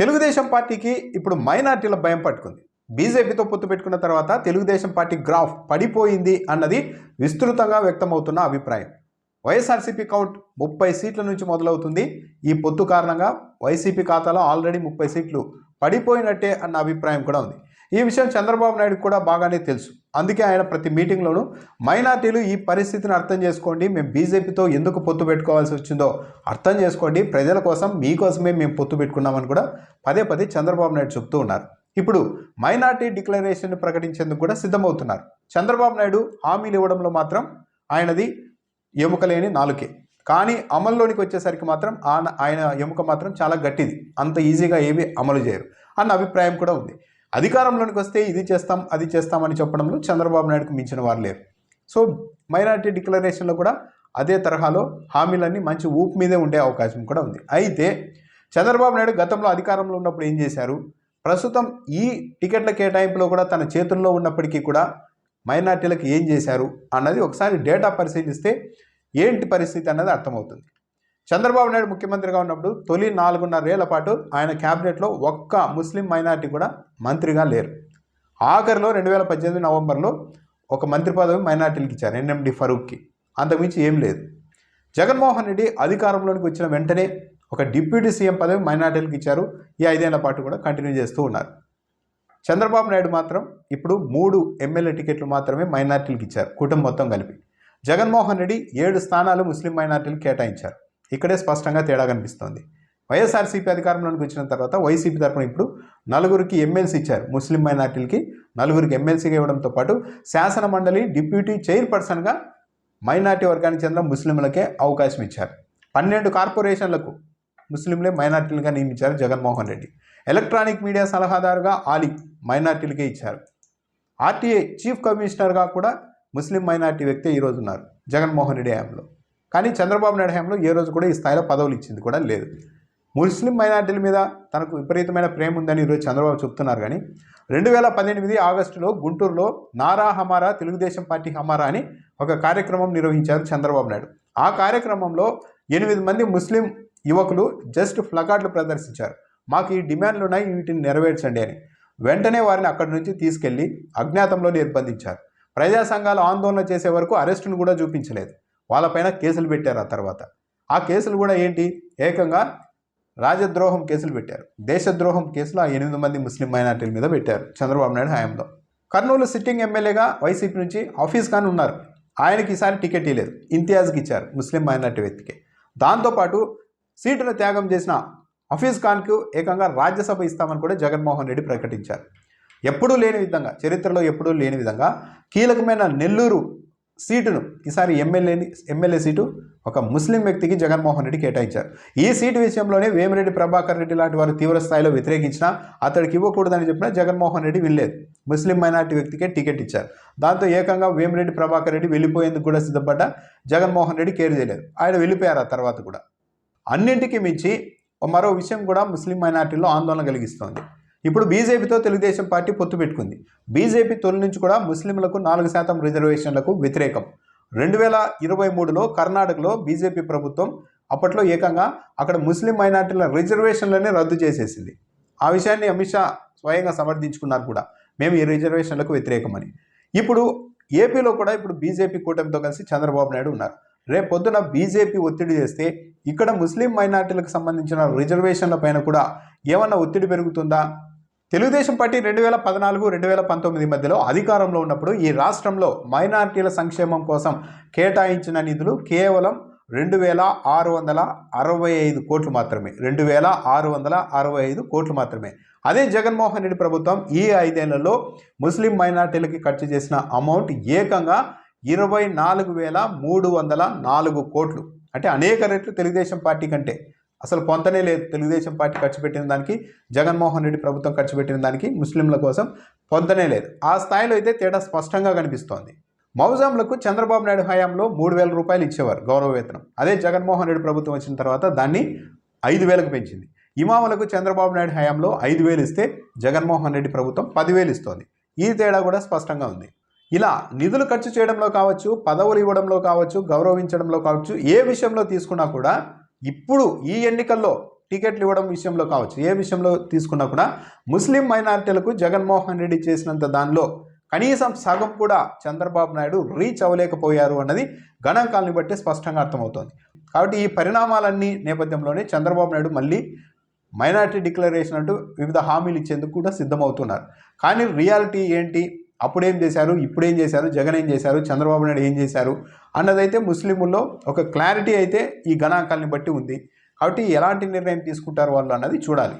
తెలుగుదేశం పార్టీకి ఇప్పుడు మైనార్టీల భయం పట్టుకుంది. బీజేపీతో పొత్తు పెట్టుకున్న తర్వాత తెలుగుదేశం పార్టీ గ్రాఫ్ పడిపోయింది అన్నది విస్తృతంగా వ్యక్తమవుతున్న అభిప్రాయం. వైఎస్ఆర్సీపీ కౌంట్ ముప్పై సీట్ల నుంచి మొదలవుతుంది. ఈ పొత్తు కారణంగా వైసీపీ ఖాతాలో ఆల్రెడీ ముప్పై సీట్లు పడిపోయినట్టే అన్న అభిప్రాయం కూడా ఉంది. ఈ విషయం చంద్రబాబు నాయుడు కూడా బాగానే తెలుసు. అందుకే ఆయన ప్రతి మీటింగ్లోనూ మైనార్టీలు ఈ పరిస్థితిని అర్థం చేసుకోండి మేము బీజేపీతో ఎందుకు పొత్తు పెట్టుకోవాల్సి వచ్చిందో అర్థం చేసుకోండి ప్రజల కోసం మీకోసమే మేము పొత్తు పెట్టుకున్నామని కూడా పదే పదే చంద్రబాబు నాయుడు చెప్తూ ఉన్నారు. ఇప్పుడు మైనార్టీ డిక్లరేషన్ ప్రకటించేందుకు కూడా సిద్ధమవుతున్నారు. చంద్రబాబు నాయుడు హామీలు ఇవ్వడంలో మాత్రం ఆయనది ఎముకలేని నాలుకే. కానీ అమల్లోనికి వచ్చేసరికి మాత్రం ఆయన ఆయన ఎముక మాత్రం చాలా గట్టిది. అంత ఈజీగా ఏవి అమలు చేయరు అన్న అభిప్రాయం కూడా ఉంది. అధికారంలోనికి వస్తే ఇది చేస్తాం అది చేస్తామని చెప్పడంలో చంద్రబాబు నాయుడుకు మించిన వారు లేరు. సో మైనారిటీ డిక్లరేషన్లో కూడా అదే తరహాలో హామీలన్నీ మంచి ఊపు మీదే ఉండే అవకాశం కూడా ఉంది. అయితే చంద్రబాబు నాయుడు గతంలో అధికారంలో ఉన్నప్పుడు ఏం చేశారు? ప్రస్తుతం ఈ టికెట్ల కేటాయింపులో కూడా తన చేతుల్లో ఉన్నప్పటికీ కూడా మైనార్టీలకు ఏం చేశారు? అన్నది ఒకసారి డేటా పరిశీలిస్తే ఏంటి పరిస్థితి అన్నది అర్థమవుతుంది. చంద్రబాబు నాయుడు ముఖ్యమంత్రిగా ఉన్నప్పుడు తొలి నాలుగున్నరేళ్ళ పాటు ఆయన క్యాబినెట్లో ఒక్క ముస్లిం మైనార్టీ కూడా మంత్రిగా లేరు. ఆఖరిలో రెండు వేల పద్దెనిమిది నవంబర్లో ఒక మంత్రి పదవి మైనార్టీలకు ఇచ్చారు ఎన్ఎండి ఫరూక్కి. అంతకుమించి ఏం లేదు. జగన్మోహన్ రెడ్డి అధికారంలోకి వచ్చిన వెంటనే ఒక డిప్యూటీ సీఎం పదవి మైనార్టీలకు ఇచ్చారు. ఈ ఐదేళ్ళ పాటు కూడా కంటిన్యూ చేస్తూ ఉన్నారు. చంద్రబాబు నాయుడు మాత్రం ఇప్పుడు మూడు ఎమ్మెల్యే టికెట్లు మాత్రమే మైనార్టీలకు ఇచ్చారు కుటుంబం మొత్తం కలిపి. జగన్మోహన్ రెడ్డి ఏడు స్థానాలు ముస్లిం మైనార్టీలకు కేటాయించారు. ఇక్కడే స్పష్టంగా తేడా కనిపిస్తోంది. వైఎస్ఆర్సీపీ అధికారంలోకి వచ్చిన తర్వాత వైసీపీ తరఫున ఇప్పుడు నలుగురికి ఎమ్మెల్సీ ఇచ్చారు. ముస్లిం మైనార్టీలకి నలుగురికి ఎమ్మెల్సీగా ఇవ్వడంతో పాటు శాసన మండలి డిప్యూటీ చైర్పర్సన్గా మైనార్టీ వర్గానికి చెందిన ముస్లింలకే అవకాశం ఇచ్చారు. పన్నెండు కార్పొరేషన్లకు ముస్లింలే మైనార్టీలుగా నియమించారు జగన్మోహన్ రెడ్డి. ఎలక్ట్రానిక్ మీడియా సలహాదారుగా ఆలీ మైనార్టీలకే ఇచ్చారు. ఆర్టీఐ చీఫ్ కమిషనర్గా కూడా ముస్లిం మైనార్టీ వ్యక్తి ఈరోజు ఉన్నారు జగన్మోహన్ రెడ్డి హయాంలో. కానీ చంద్రబాబు నాయుడు హయాంలో ఏ రోజు కూడా ఈ స్థాయిలో పదవులు ఇచ్చింది కూడా లేదు. ముస్లిం మైనార్టీల మీద తనకు విపరీతమైన ప్రేమ ఉందని ఈరోజు చంద్రబాబు చెప్తున్నారు కానీ రెండు వేల పద్దెనిమిది ఆగస్టులో గుంటూరులో నారా హమారా తెలుగుదేశం పార్టీ హమారా అని ఒక కార్యక్రమం నిర్వహించారు చంద్రబాబు నాయుడు. ఆ కార్యక్రమంలో ఎనిమిది మంది ముస్లిం యువకులు జస్ట్ ఫ్లకార్డులు ప్రదర్శించారు. మాకు ఈ డిమాండ్లు ఉన్నాయి వీటిని నెరవేర్చండి అని. వెంటనే వారిని అక్కడి నుంచి తీసుకెళ్ళి అజ్ఞాతంలో నిర్బంధించారు. ప్రజా సంఘాలు ఆందోళన చేసే వరకు అరెస్టును కూడా చూపించలేదు. వాళ్ళపైన కేసులు పెట్టారు ఆ తర్వాత. ఆ కేసులు కూడా ఏంటి? ఏకంగా రాజద్రోహం కేసులు పెట్టారు. దేశద్రోహం కేసులు ఆ ఎనిమిది మంది ముస్లిం మైనార్టీల మీద పెట్టారు చంద్రబాబు నాయుడు హయాంలో. కర్నూలు సిట్టింగ్ ఎమ్మెల్యేగా వైసీపీ నుంచి ఆఫీస్ ఖాన్ ఉన్నారు. ఆయనకి ఈసారి టికెట్ ఇవ్వలేదు ఇంతియాజ్కి ఇచ్చారు ముస్లిం మైనార్టీ వ్యక్తికి. దాంతోపాటు సీటును త్యాగం చేసిన హఫీజ్ ఖాన్కు ఏకంగా రాజ్యసభ ఇస్తామని కూడా జగన్మోహన్ రెడ్డి ప్రకటించారు. ఎప్పుడూ లేని విధంగా చరిత్రలో ఎప్పుడూ లేని విధంగా కీలకమైన నెల్లూరు సీటును ఈసారి ఎమ్మెల్యేని ఎమ్మెల్యే సీటు ఒక ముస్లిం వ్యక్తికి జగన్మోహన్ రెడ్డి కేటాయించారు. ఈ సీటు విషయంలోనే వేమిరెడ్డి ప్రభాకర్ రెడ్డి లాంటి వారు తీవ్ర స్థాయిలో వ్యతిరేకించినా అతడికి ఇవ్వకూడదని చెప్పినా జగన్మోహన్ రెడ్డి వినలేదు. ముస్లిం మైనార్టీ వ్యక్తికే టికెట్ ఇచ్చారు. దాంతో ఏకంగా వేమిరెడ్డి ప్రభాకర్ రెడ్డి వెళ్ళిపోయేందుకు కూడా సిద్ధపడ్డ జగన్మోహన్ రెడ్డి కేర్ చేయలేదు. ఆయన వెళ్ళిపోయారు ఆ తర్వాత కూడా. అన్నింటికి మించి మరో విషయం కూడా ముస్లిం మైనార్టీలో ఆందోళన కలిగిస్తోంది. ఇప్పుడు బీజేపీతో తెలుగుదేశం పార్టీ పొత్తు పెట్టుకుంది. బీజేపీ తొలి నుంచి కూడా ముస్లింలకు నాలుగు శాతం రిజర్వేషన్లకు వ్యతిరేకం. రెండు వేల ఇరవై మూడులో కర్ణాటకలో బీజేపీ ప్రభుత్వం అప్పట్లో ఏకంగా అక్కడ ముస్లిం మైనార్టీల రిజర్వేషన్లనే రద్దు చేసేసింది. ఆ విషయాన్ని అమిత్ షా స్వయంగా సమర్థించుకున్నారు కూడా. మేము ఈ రిజర్వేషన్లకు వ్యతిరేకమని. ఇప్పుడు ఏపీలో కూడా ఇప్పుడు బీజేపీ కూటమితో కలిసి చంద్రబాబు నాయుడు ఉన్నారు. రేపు పొద్దున బీజేపీ ఒత్తిడి చేస్తే ఇక్కడ ముస్లిం మైనార్టీలకు సంబంధించిన రిజర్వేషన్ల పైన కూడా ఏమన్నా ఒత్తిడి పెరుగుతుందా? తెలుగుదేశం పార్టీ రెండు వేల పద్నాలుగు రెండు వేల పంతొమ్మిది మధ్యలో అధికారంలో ఉన్నప్పుడు ఈ రాష్ట్రంలో మైనార్టీల సంక్షేమం కోసం కేటాయించిన నిధులు కేవలం రెండు వేల ఆరు వందల అరవై ఐదు కోట్లు మాత్రమే. రెండు వేల ఆరు వందల అరవై ఐదు కోట్లు మాత్రమే. అదే జగన్మోహన్ రెడ్డి ప్రభుత్వం ఈ ఐదేళ్ళలో ముస్లిం మైనార్టీలకి ఖర్చు చేసిన అమౌంట్ ఏకంగా ఇరవై నాలుగు వేల మూడు వందల నాలుగు కోట్లు. అంటే అనేక రెట్లు తెలుగుదేశం పార్టీ కంటే. అసలు పొంతనే లేదు. తెలుగుదేశం పార్టీ ఖర్చు పెట్టిన దానికి జగన్మోహన్ రెడ్డి ప్రభుత్వం ఖర్చు పెట్టిన దానికి ముస్లింల కోసం పొంతనే లేదు. ఆ స్థాయిలో అయితే తేడా స్పష్టంగా కనిపిస్తోంది. మౌజాంలకు చంద్రబాబు నాయుడు హయాంలో మూడు వేల రూపాయలు ఇచ్చేవారు గౌరవ వేతనం. అదే జగన్మోహన్ రెడ్డి ప్రభుత్వం వచ్చిన తర్వాత దాన్ని ఐదు వేలకు పెంచింది. ఇమాములకు చంద్రబాబు నాయుడు హయాంలో ఐదు వేలు ఇస్తే జగన్మోహన్ రెడ్డి ప్రభుత్వం పదివేలు ఇస్తోంది. ఈ తేడా కూడా స్పష్టంగా ఉంది. ఇలా నిధులు ఖర్చు చేయడంలో కావచ్చు పదవులు ఇవ్వడంలో కావచ్చు గౌరవించడంలో కావచ్చు ఏ విషయంలో తీసుకున్నా కూడా ఇప్పుడు ఈ ఎన్నికల్లో టికెట్లు ఇవ్వడం విషయంలో కావచ్చు ఏ విషయంలో తీసుకున్నా కూడా ముస్లిం మైనారిటీలకు జగన్మోహన్ రెడ్డి చేసినంత దానిలో కనీసం సగం కూడా చంద్రబాబు నాయుడు రీచ్ అవ్వలేకపోయారు అన్నది గణాంకాలను బట్టి స్పష్టంగా అర్థమవుతోంది. కాబట్టి ఈ పరిణామాలన్నీ నేపథ్యంలోనే చంద్రబాబు నాయుడు మళ్ళీ మైనారిటీ డిక్లరేషన్ అంటూ వివిధ హామీలు ఇచ్చేందుకు కూడా సిద్ధమవుతున్నారు. కానీ రియాలిటీ ఏంటి? అప్పుడేం చేశారు? ఇప్పుడేం చేశారు? జగన్ ఏం చేశారు? చంద్రబాబు నాయుడు ఏం చేశారు? అన్నదైతే ముస్లింల్లో ఒక క్లారిటీ అయితే ఈ గణాంకాలని బట్టి ఉంది. కాబట్టి ఎలాంటి నిర్ణయం తీసుకుంటారు వాళ్ళు అన్నది చూడాలి.